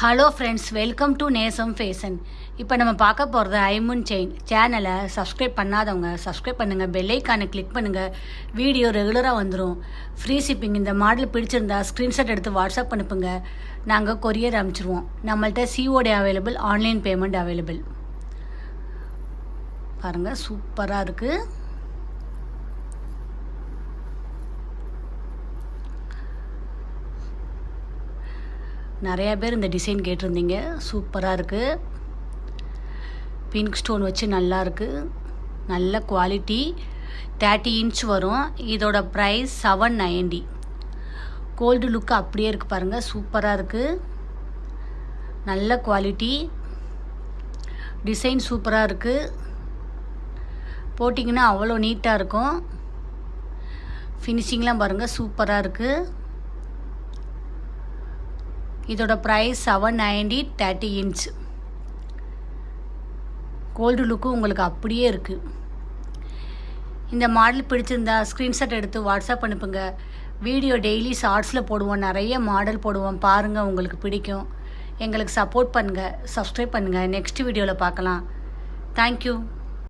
Hello friends welcome to Nesam fashion இப்போ நம்ம பார்க்க போகிறது ஐமுன் செயின் சேனலை சப்ஸ்கிரைப் பண்ணாதவங்க சப்ஸ்கிரைப் பண்ணுங்கள் பெல்லைக்கானை கிளிக் பண்ணுங்கள் வீடியோ ரெகுலராக வந்துடும் ஃப்ரீ ஷிப்பிங் இந்த மாடல் பிடிச்சிருந்தா ஸ்க்ரீன்ஷாட் எடுத்து வாட்ஸ்அப் அனுப்புங்க. நாங்கள் கொரியர் அனுப்பிச்சிருவோம். நம்மள்ட்ட COD available online payment available பாருங்கள் சூப்பராக இருக்குது நிறையா பேர் இந்த டிசைன் கேட்டிருந்தீங்க. சூப்பராக இருக்குது பிங்க் ஸ்டோன் வச்சு நல்லா இருக்குது நல்ல குவாலிட்டி. தேர்ட்டி இன்ச் வரும். இதோட price seven ninety gold look அப்படியே இருக்குது பாருங்கள் சூப்பராக இருக்குது நல்ல குவாலிட்டி. டிசைன் சூப்பராக இருக்குது போட்டிங்கன்னா அவ்வளோ நீட்டாக இருக்கும். ஃபினிஷிங்லாம் பாருங்கள் சூப்பராக இருக்குது இதோட price seven ninety thirty inch gold லுக்கும் உங்களுக்கு அப்படியே இருக்குது இந்த மாடல் பிடிச்சிருந்தா ஸ்க்ரீன்ஷாட் எடுத்து வாட்ஸ்அப் அனுப்புங்க. வீடியோ டெய்லி ஷார்ட்ஸில் போடுவோம் நிறைய மாடல் போடுவோம். பாருங்கள் உங்களுக்கு பிடிக்கும். எங்களுக்கு சப்போர்ட் பண்ணுங்கள் சப்ஸ்கிரைப் பண்ணுங்கள் நெக்ஸ்ட் வீடியோவில் பார்க்கலாம். தேங்க்யூ